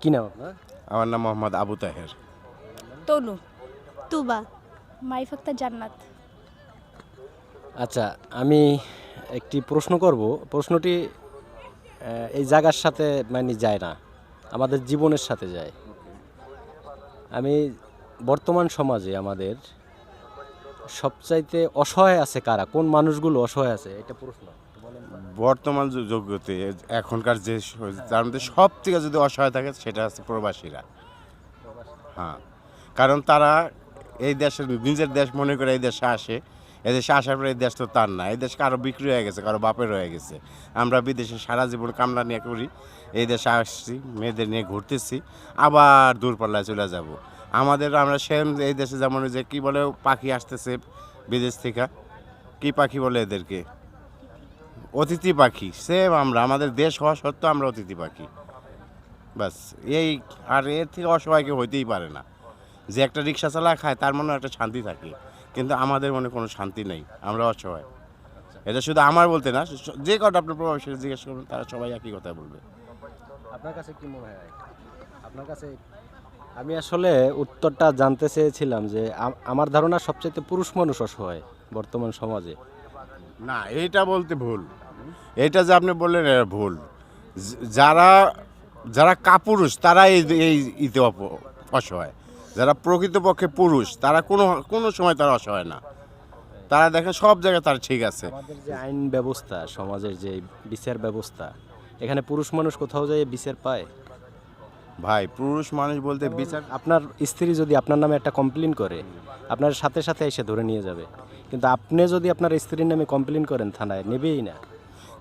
কি নাম আপনার? আমার নাম মোহাম্মদ আবু তাহের। তনু। তুবা। মাইফাক্তা জান্নাত। আচ্ছা আমি একটি প্রশ্ন করব। প্রশ্নটি এই জায়গার সাথে মানে যায় না আমাদের জীবনের সাথে যায়। আমি বর্তমান সমাজে আমাদের সবচাইতে অসহায় আছে কারা? কোন মানুষগুলো অসহায় আছে? এটা প্রশ্ন। বর্তমান যোগ্যতে এখনকার যে তার মধ্যে সব থেকে যদি অসহায় থাকে সেটা হচ্ছে প্রবাসীরা। হ্যাঁ কারণ তারা এই দেশের নিজের দেশ মনে করে এই দেশে আসে, এই দেশে আসার পরে এই দেশ তো তার না, এই দেশ কারও বিক্রি হয়ে গেছে, কারও বাপের হয়ে গেছে। আমরা বিদেশে সারা জীবন কামলা নিয়ে করি, এই দেশে আসছি, মেয়েদের নিয়ে ঘুরতেছি, আবার দূরপাল্লায় চলে যাব। আমাদের, আমরা সেম এই দেশে যেমন যে কী বলে, পাখি আসতেছে বিদেশ থেকে, কী পাখি বলে এদেরকে? অতিথি পাখি। সেম আমরা, আমাদের দেশ হওয়া সত্ত্বেও আমরা অতিথি পাখি। বাস এই, আর এর থেকে অসহায় কেউ হইতেই পারে না। যে একটা রিক্সা চালা খায়, তার মনে একটা শান্তি থাকে। কিন্তু আমাদের মনে কোনো শান্তি নেই, আমরা অসহায়। এটা শুধু আমার বলতে না যে কটা আপনার প্রভাবশালী জিজ্ঞেস করবেন, তারা সবাই একই কথা বলবে। আপনার কাছে কি মনে হয়? আপনার কাছে আমি আসলে উত্তরটা জানতে চেয়েছিলাম যে আমার ধারণা সবচেয়ে পুরুষ মানুষ অসহায় বর্তমান সমাজে। না এটা বলতে ভুল। এটা যে আপনি বললেন ভুল। যারা যারা কাপুরুষ তারা এই এই ইতে অসহায়। যারা প্রকৃতপক্ষে পুরুষ, তারা কোনো কোনো সময় তারা অসহায় না। তারা দেখেন সব জায়গায় তারা ঠিক আছে। যে আইন ব্যবস্থা, সমাজের যে বিচার ব্যবস্থা, এখানে পুরুষ মানুষ কোথাও যায় বিচার পায়? ভাই পুরুষ মানুষ বলতে বিচার আপনার স্ত্রী যদি আপনার নামে একটা কমপ্লেন করে আপনার সাথে সাথে এসে ধরে নিয়ে যাবে। কিন্তু আপনি যদি আপনার স্ত্রীর নামে কমপ্লেন করেন থানায় নেবেই না।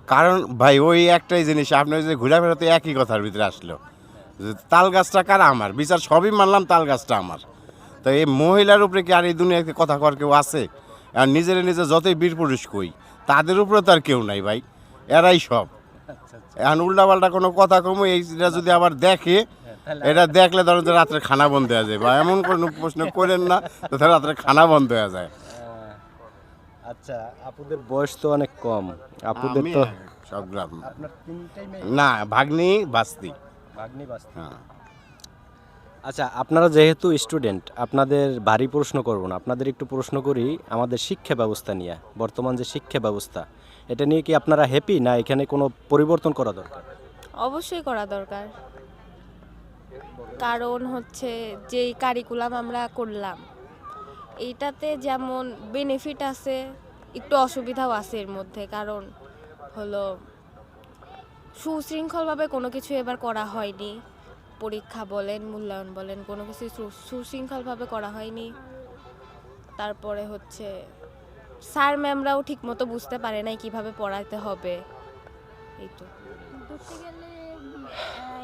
কারণ ভাই ওই একটাই জিনিস আপনি যে ঘোরাফেরাতে একই কথার ভিতরে আসলো। যে তাল গাছটা কার আমার? বিচার সবই মানলাম তাল গাছটা আমার। তো এই মহিলার উপরে কি আর এই দুনিয়াতে কথা কর কেউ আছে? আর নিজের নিজে যতই বীর পুরুষ কই তাদের উপরে তো আর কেউ নাই ভাই। এরাই সব। এখন উল্টাপাল্টা কোনো কথা কমু এইটা যদি আবার দেখে এটা দেখলে ধরো যে রাত্রে খানা বন্ধ হয়ে যায় বা এমন কোনো প্রশ্ন করেন না তো তাহলে রাত্রে খানা বন্ধ হয়ে যায়। আচ্ছা আপুদের বয়স তো অনেক কম। আপুদের তো সব গ্রাম। আপনার তিনটাই না ভাগ্নি বাস্তি। ভাগ্নি বাস্তি। হ্যাঁ। আচ্ছা আপনারা যেহেতু স্টুডেন্ট আপনাদের ভারী প্রশ্ন করব না। আপনাদের একটু প্রশ্ন করি আমাদের শিক্ষা ব্যবস্থা নিয়ে বর্তমান যে শিক্ষা ব্যবস্থা এটা নিয়ে কি আপনারা হ্যাপি না এখানে কোনো পরিবর্তন করা দরকার? অবশ্যই করা দরকার। কারণ হচ্ছে যেই কারিকুলাম আমরা করলাম, এইটাতে যেমন বেনিফিট আছে, একটু অসুবিধাও আছে এর মধ্যে। কারণ হলো সুশৃঙ্খলভাবে কোনো কিছু এবার করা হয়নি। পরীক্ষা বলেন, মূল্যায়ন বলেন, কোনো কিছু সুশৃঙ্খলভাবে করা হয়নি। তারপরে হচ্ছে স্যার ম্যামরাও ঠিক মতো বুঝতে পারে নাই কীভাবে পড়াতে হবে। এই তো।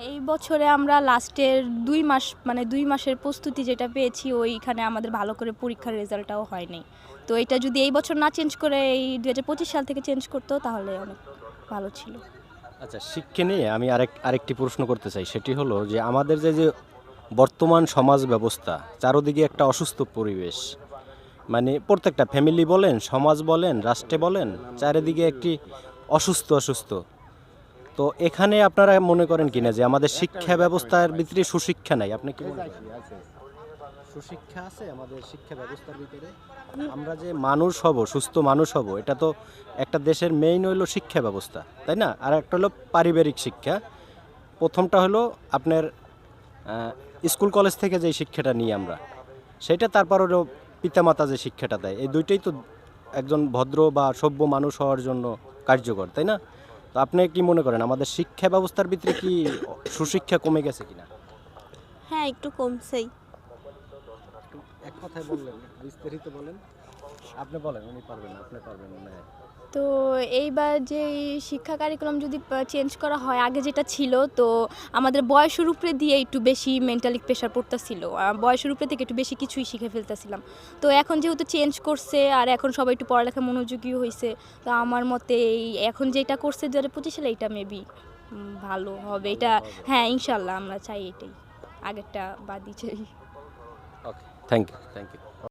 এই বছরে আমরা লাস্টের দুই মাস মানে দুই মাসের প্রস্তুতি যেটা পেয়েছি, ওইখানে আমাদের ভালো করে পরীক্ষার রেজাল্টটাও হয়নি। তো এটা যদি এই বছর না চেঞ্জ করে, এই দু সাল থেকে চেঞ্জ করতো, তাহলে অনেক ভালো ছিল। আচ্ছা শিক্ষা নিয়ে আমি আরেক, আরেকটি প্রশ্ন করতে চাই। সেটি হলো যে, আমাদের যে যে বর্তমান সমাজ ব্যবস্থা, চারোদিকে একটা অসুস্থ পরিবেশ মানে প্রত্যেকটা ফ্যামিলি বলেন, সমাজ বলেন, রাষ্ট্রে বলেন, চারিদিকে একটি অসুস্থ অসুস্থ। তো এখানে আপনারা মনে করেন কিনা যে আমাদের শিক্ষা ব্যবস্থার ভিতরে সুশিক্ষা নাই? আপনি কি সুশিক্ষা আছে আমাদের শিক্ষা ব্যবস্থার ভিতরে। আমরা যে মানুষ হব সুস্থ মানুষ হব এটা তো একটা দেশের মেইন হলো শিক্ষা ব্যবস্থা তাই না? আর একটা হলো পারিবারিক শিক্ষা। প্রথমটা হলো আপনার স্কুল কলেজ থেকে যে শিক্ষাটা নিই আমরা সেটা তারপর হলো পিতামাতা যে শিক্ষাটা দেয়। এই দুইটাই তো একজন ভদ্র বা সভ্য মানুষ হওয়ার জন্য কার্যকর তাই না? তো আপনি কি মনে করেন আমাদের শিক্ষা ব্যবস্থার ভিতরে কি সুশিক্ষা কমে গেছে কিনা? হ্যাঁ একটু কমছেই। এক কথায় বললেন বিস্তারিত বলেন। আপনি বলেন উনি পারবেন আপনি পারবেন না তো এইবার যে শিক্ষা কারিকুলাম যদি চেঞ্জ করা হয় আগে যেটা ছিল তো আমাদের বয়সের উপরে দিয়ে একটু বেশি মেন্টালি প্রেশার পড়তেছিল। বয়সের উপরে থেকে একটু বেশি কিছুই শিখে ফেলতেছিলাম। তো এখন যেহেতু চেঞ্জ করছে আর এখন সবাই একটু পড়ালেখা মনোযোগী হয়েছে তো আমার মতে এই এখন যেটা করছে দু হাজার পঁচিশ সালে এটা মেবি ভালো হবে। এটা হ্যাঁ ইনশাল্লাহ আমরা চাই এটাই। আগেরটা বাদই চাই okay thank you thank you